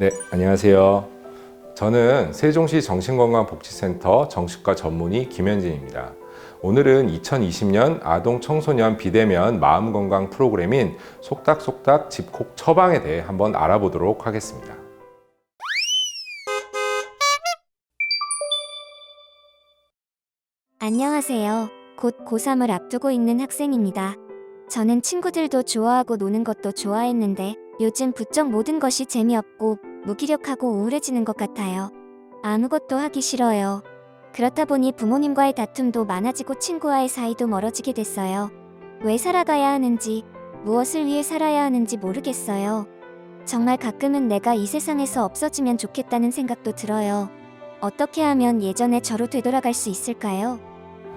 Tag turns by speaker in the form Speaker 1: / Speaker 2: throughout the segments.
Speaker 1: 네, 안녕하세요. 저는 세종시 정신건강복지센터 정신과 전문의 김현진입니다. 오늘은 2020년 아동 청소년 비대면 마음건강 프로그램인 속닥속닥 집콕 처방에 대해 한번 알아보도록 하겠습니다.
Speaker 2: 안녕하세요. 곧 고3을 앞두고 있는 학생입니다. 저는 친구들도 좋아하고 노는 것도 좋아했는데 요즘 부쩍 모든 것이 재미없고 무기력하고 우울해지는 것 같아요. 아무것도 하기 싫어요. 그렇다 보니 부모님과의 다툼도 많아지고 친구와의 사이도 멀어지게 됐어요. 왜 살아가야 하는지, 무엇을 위해 살아야 하는지 모르겠어요. 정말 가끔은 내가 이 세상에서 없어지면 좋겠다는 생각도 들어요. 어떻게 하면 예전의 저로 되돌아갈 수 있을까요?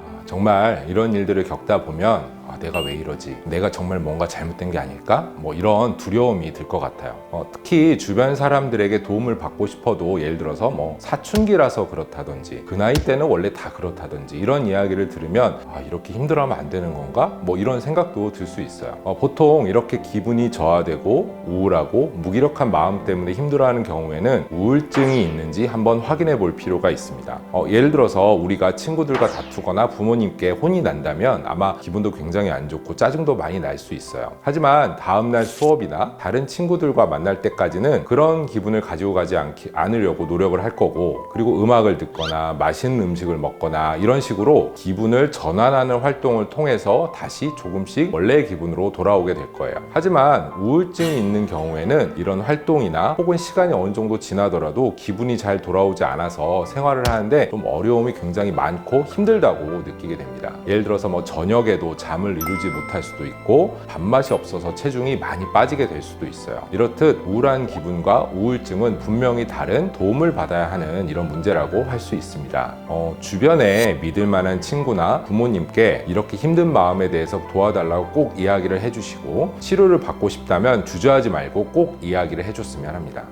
Speaker 1: 아, 정말 이런 일들을 겪다 보면 아, 내가 왜 이러지? 내가 정말 뭔가 잘못된 게 아닐까? 뭐 이런 두려움이 들 것 같아요. 어, 특히 주변 사람들에게 도움을 받고 싶어도 예를 들어서 뭐 사춘기라서 그렇다든지 그 나이 때는 원래 다 그렇다든지 이런 이야기를 들으면 아, 이렇게 힘들어하면 안 되는 건가? 뭐 이런 생각도 들 수 있어요. 어, 보통 이렇게 기분이 저하되고 우울하고 무기력한 마음 때문에 힘들어하는 경우에는 우울증이 있는지 한번 확인해 볼 필요가 있습니다. 어, 예를 들어서 우리가 친구들과 다투거나 부모님께 혼이 난다면 아마 기분도 굉장히 안 좋고 짜증도 많이 날 수 있어요. 하지만 다음날 수업이나 다른 친구들과 만날 때까지는 그런 기분을 가지고 가지 않기, 않으려고 노력을 할 거고 그리고 음악을 듣거나 맛있는 음식을 먹거나 이런 식으로 기분을 전환하는 활동을 통해서 다시 조금씩 원래의 기분으로 돌아오게 될 거예요. 하지만 우울증이 있는 경우에는 이런 활동이나 혹은 시간이 어느 정도 지나더라도 기분이 잘 돌아오지 않아서 생활을 하는데 좀 어려움이 굉장히 많고 힘들다고 느끼게 됩니다. 예를 들어서 뭐 저녁에도 잠을 이루지 못할 수도 있고 밥맛이 없어서 체중이 많이 빠지게 될 수도 있어요. 이렇듯 우울한 기분과 우울증은 분명히 다른 도움을 받아야 하는 이런 문제라고 할 수 있습니다. 어, 주변에 믿을 만한 친구나 부모님께 이렇게 힘든 마음에 대해서 도와달라고 꼭 이야기를 해주시고 치료를 받고 싶다면 주저하지 말고 꼭 이야기를 해줬으면 합니다.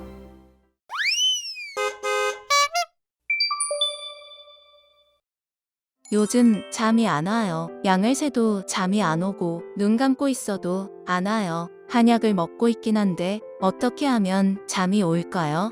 Speaker 3: 요즘 잠이 안 와요. 양을 새도 잠이 안 오고 눈 감고 있어도 안 와요. 한약을 먹고 있긴 한데 어떻게 하면 잠이 올까요?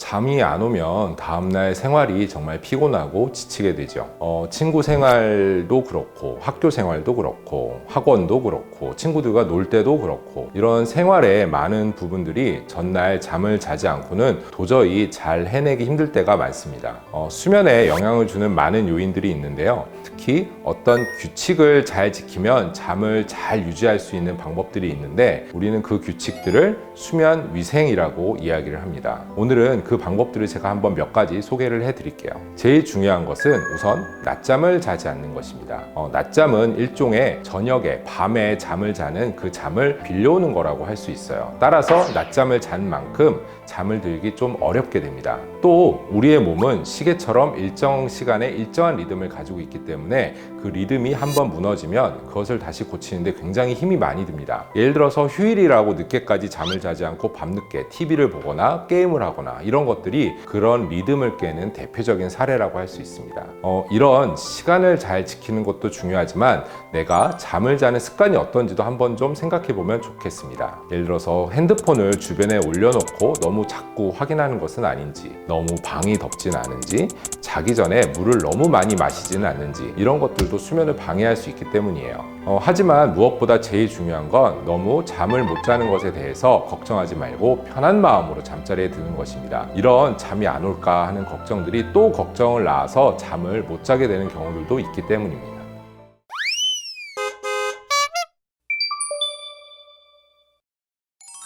Speaker 1: 어, 잠이 안 오면 다음날 생활이 정말 피곤하고 지치게 되죠. 어, 친구 생활도 그렇고, 학교 생활도 그렇고, 학원도 그렇고, 친구들과 놀 때도 그렇고, 이런 생활의 많은 부분들이 전날 잠을 자지 않고는 도저히 잘 해내기 힘들 때가 많습니다. 어, 수면에 영향을 주는 많은 요인들이 있는데요. 특히 어떤 규칙을 잘 지키면 잠을 잘 유지할 수 있는 방법들이 있는데, 우리는 그 규칙들을 수면 위생이라고 이야기를 합니다. 오늘은 그 방법들을 제가 한번 몇 가지 소개를 해드릴게요. 제일 중요한 것은 우선 낮잠을 자지 않는 것입니다. 어, 낮잠은 일종의 저녁에 밤에 잠을 자는 그 잠을 빌려오는 거라고 할 수 있어요. 따라서 낮잠을 잔 만큼 잠을 들기 좀 어렵게 됩니다. 또 우리의 몸은 시계처럼 일정 시간에 일정한 리듬을 가지고 있기 때문에 그 리듬이 한번 무너지면 그것을 다시 고치는데 굉장히 힘이 많이 듭니다. 예를 들어서 휴일이라고 늦게까지 잠을 자지 않고 밤늦게 TV를 보거나 게임을 하거나 이런 것들이 그런 리듬을 깨는 대표적인 사례라고 할 수 있습니다. 어, 이런 시간을 잘 지키는 것도 중요하지만 내가 잠을 자는 습관이 어떤지도 한번 좀 생각해 보면 좋겠습니다. 예를 들어서 핸드폰을 주변에 올려놓고 너무 자꾸 확인하는 것은 아닌지, 너무 방이 덥진 않은지, 자기 전에 물을 너무 많이 마시지는 않는지 이런 것들도 수면을 방해할 수 있기 때문이에요. 어, 하지만 무엇보다 제일 중요한 건 너무 잠을 못 자는 것에 대해서 걱정하지 말고 편한 마음으로 잠자리에 드는 것입니다. 이런 잠이 안 올까 하는 걱정들이 또 걱정을 낳아서 잠을 못 자게 되는 경우들도 있기 때문입니다.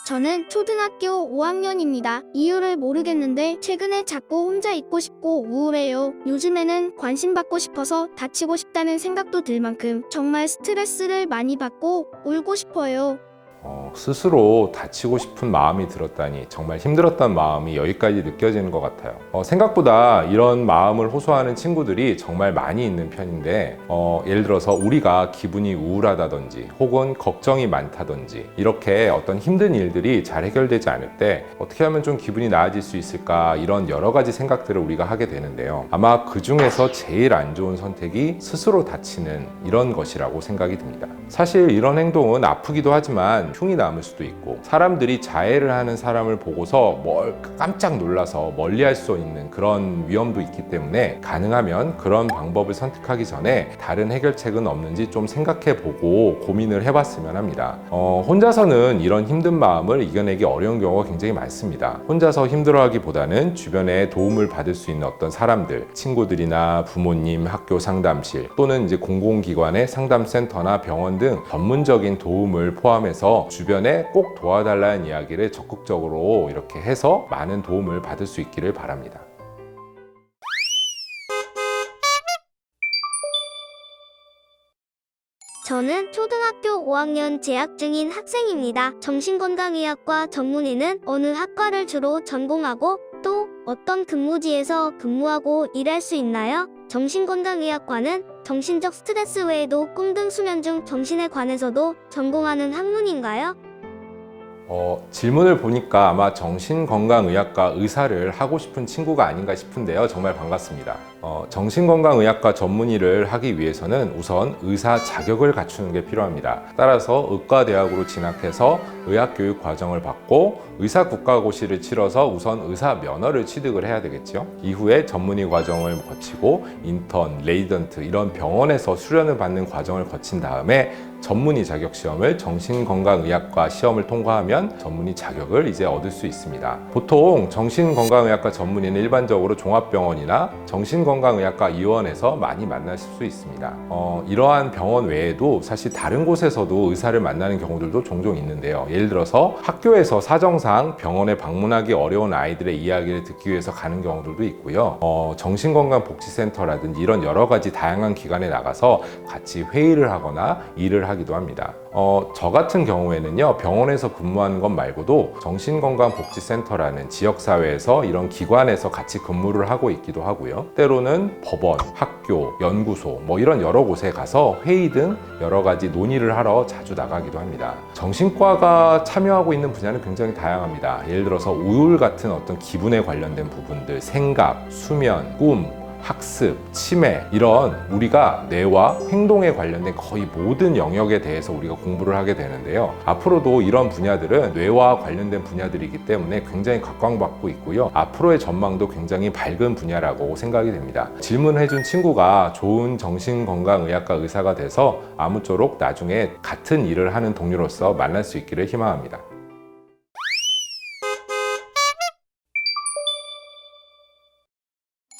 Speaker 4: 저는 초등학교 5학년입니다. 이유를 모르겠는데 최근에 자꾸 혼자 있고 싶고 우울해요. 요즘에는 관심받고 싶어서 다치고 싶다는 생각도 들 만큼 정말 스트레스를 많이 받고 울고 싶어요.
Speaker 1: 어, 스스로 다치고 싶은 마음이 들었다니 정말 힘들었던 마음이 여기까지 느껴지는 것 같아요. 어, 생각보다 이런 마음을 호소하는 친구들이 정말 많이 있는 편인데 어, 예를 들어서 우리가 기분이 우울하다든지 혹은 걱정이 많다든지 이렇게 어떤 힘든 일들이 잘 해결되지 않을 때 어떻게 하면 좀 기분이 나아질 수 있을까 이런 여러 가지 생각들을 우리가 하게 되는데요. 아마 그 중에서 제일 안 좋은 선택이 스스로 다치는 이런 것이라고 생각이 듭니다. 사실 이런 행동은 아프기도 하지만 흉이 남을 수도 있고 사람들이 자해를 하는 사람을 보고서 멀 깜짝 놀라서 멀리할 수 있는 그런 위험도 있기 때문에 가능하면 그런 방법을 선택하기 전에 다른 해결책은 없는지 좀 생각해 보고 고민을 해봤으면 합니다. 어, 혼자서는 이런 힘든 마음을 이겨내기 어려운 경우가 굉장히 많습니다. 혼자서 힘들어하기보다는 주변에 도움을 받을 수 있는 어떤 사람들, 친구들이나 부모님, 학교 상담실 또는 이제 공공기관의 상담센터나 병원 등 전문적인 도움을 포함해서 주변에 꼭 도와달라는 이야기를 적극적으로 이렇게 해서 많은 도움을 받을 수 있기를 바랍니다.
Speaker 4: 저는 초등학교 5학년 재학 중인 학생입니다. 정신건강의학과 전문의는 어느 학과를 주로 전공하고 또 어떤 근무지에서 근무하고 일할 수 있나요? 정신건강의학과는 정신적 스트레스 외에도 꿈 등 수면 중 정신에 관해서도 전공하는 학문인가요?
Speaker 1: 어, 질문을 보니까 아마 정신건강의학과 의사를 하고 싶은 친구가 아닌가 싶은데요. 정말 반갑습니다. 어, 정신건강의학과 전문의를 하기 위해서는 우선 의사 자격을 갖추는 게 필요합니다. 따라서 의과대학으로 진학해서 의학교육 과정을 받고 의사 국가고시를 치러서 우선 의사 면허를 취득을 해야 되겠죠. 이후에 전문의 과정을 거치고 인턴, 레이던트 이런 병원에서 수련을 받는 과정을 거친 다음에 전문의 자격 시험을 정신건강의학과 시험을 통과하면 전문의 자격을 이제 얻을 수 있습니다. 보통 정신건강의학과 전문의는 일반적으로 종합병원이나 정신건강의학과 의원에서 많이 만나실 수 있습니다. 어, 이러한 병원 외에도 사실 다른 곳에서도 의사를 만나는 경우들도 종종 있는데요. 예를 들어서 학교에서 사정상 병원에 방문하기 어려운 아이들의 이야기를 듣기 위해서 가는 경우들도 있고요. 어, 정신건강복지센터라든지 이런 여러 가지 다양한 기관에 나가서 같이 회의를 하거나 일을 하 기도 합니다. 어, 저 같은 경우에는요, 병원에서 근무하는 것 말고도 정신건강복지센터라는 지역사회에서 이런 기관에서 같이 근무를 하고 있기도 하고요. 때로는 법원, 학교, 연구소, 뭐 이런 여러 곳에 가서 회의 등 여러 가지 논의를 하러 자주 나가기도 합니다. 정신과가 참여하고 있는 분야는 굉장히 다양합니다. 예를 들어서 우울 같은 어떤 기분에 관련된 부분들, 생각, 수면, 꿈, 학습, 치매 이런 우리가 뇌와 행동에 관련된 거의 모든 영역에 대해서 우리가 공부를 하게 되는데요. 앞으로도 이런 분야들은 뇌와 관련된 분야들이기 때문에 굉장히 각광받고 있고요. 앞으로의 전망도 굉장히 밝은 분야라고 생각이 됩니다. 질문해준 친구가 좋은 정신건강의학과 의사가 돼서 아무쪼록 나중에 같은 일을 하는 동료로서 만날 수 있기를 희망합니다.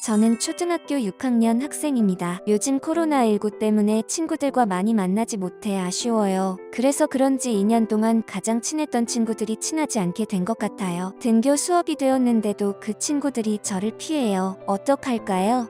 Speaker 2: 저는 초등학교 6학년 학생입니다. 요즘 코로나19 때문에 친구들과 많이 만나지 못해 아쉬워요. 그래서 그런지 2년 동안 가장 친했던 친구들이 친하지 않게 된 것 같아요. 등교 수업이 되었는데도 그 친구들이 저를 피해요. 어떡할까요?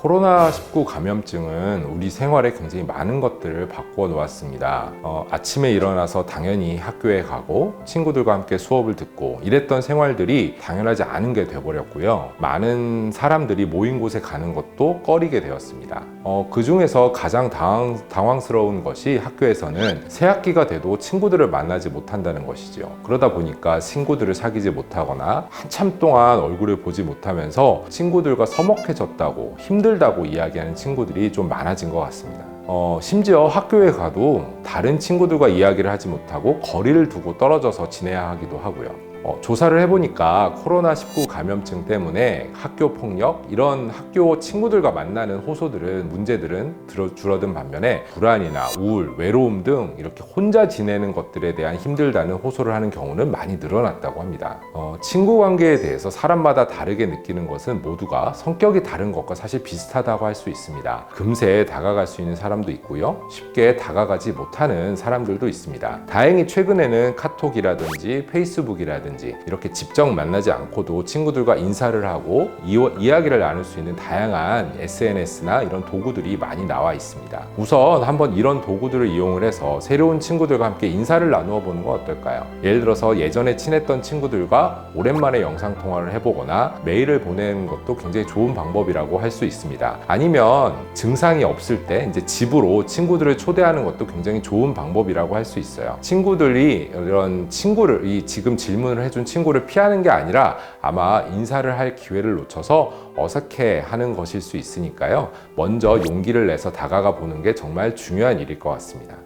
Speaker 1: 코로나19 감염증은 우리 생활에 굉장히 많은 것들을 바꾸어 놓았습니다. 어, 아침에 일어나서 당연히 학교에 가고 친구들과 함께 수업을 듣고 이랬던 생활들이 당연하지 않은 게 돼버렸고요. 많은 사람들이 모인 곳에 가는 것도 꺼리게 되었습니다. 어, 그 중에서 가장 당황, 당황스러운 것이 학교에서는 새 학기가 돼도 친구들을 만나지 못한다는 것이죠. 그러다 보니까 친구들을 사귀지 못하거나 한참 동안 얼굴을 보지 못하면서 친구들과 서먹해졌다고 힘들 다고 이야기하는 친구들이 좀 많아진 것 같습니다. 어, 심지어 학교에 가도 다른 친구들과 이야기를 하지 못하고 거리를 두고 떨어져서 지내야 하기도 하고요. 어, 조사를 해보니까 코로나19 감염증 때문에 학교 폭력, 이런 학교 친구들과 만나는 호소들은, 문제들은 들어, 줄어든 반면에 불안이나 우울, 외로움 등 이렇게 혼자 지내는 것들에 대한 힘들다는 호소를 하는 경우는 많이 늘어났다고 합니다. 어, 친구 관계에 대해서 사람마다 다르게 느끼는 것은 모두가 성격이 다른 것과 사실 비슷하다고 할 수 있습니다. 금세 다가갈 수 있는 사람도 있고요. 쉽게 다가가지 못하는 사람들도 있습니다. 다행히 최근에는 카톡이라든지 페이스북이라든지 이렇게 직접 만나지 않고도 친구들과 인사를 하고 이, 이야기를 나눌 수 있는 다양한 SNS나 이런 도구들이 많이 나와 있습니다. 우선 한번 이런 도구들을 이용을 해서 새로운 친구들과 함께 인사를 나누어 보는 건 어떨까요? 예를 들어서 예전에 친했던 친구들과 오랜만에 영상 통화를 해보거나 메일을 보내는 것도 굉장히 좋은 방법이라고 할 수 있습니다. 아니면 증상이 없을 때 이제 집으로 친구들을 초대하는 것도 굉장히 좋은 방법이라고 할 수 있어요. 친구들이 이런 친구를 이 지금 질문을 인사를 해준 친구를 피하는 게 아니라 아마 인사를 할 기회를 놓쳐서 어색해 하는 것일 수 있으니까요. 먼저 용기를 내서 다가가 보는 게 정말 중요한 일일 것 같습니다.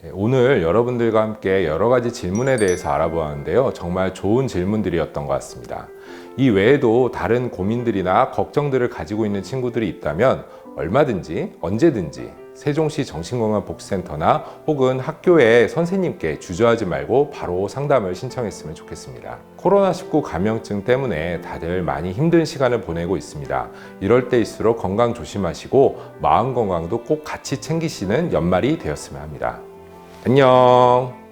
Speaker 1: 네, 오늘 여러분들과 함께 여러 가지 질문에 대해서 알아보았는데요. 정말 좋은 질문들이었던 것 같습니다. 이 외에도 다른 고민들이나 걱정들을 가지고 있는 친구들이 있다면 얼마든지 언제든지 세종시 정신건강복지센터나 혹은 학교의 선생님께 주저하지 말고 바로 상담을 신청했으면 좋겠습니다. 코로나19 감염증 때문에 다들 많이 힘든 시간을 보내고 있습니다. 이럴 때일수록 건강 조심하시고 마음 건강도 꼭 같이 챙기시는 연말이 되었으면 합니다. 안녕!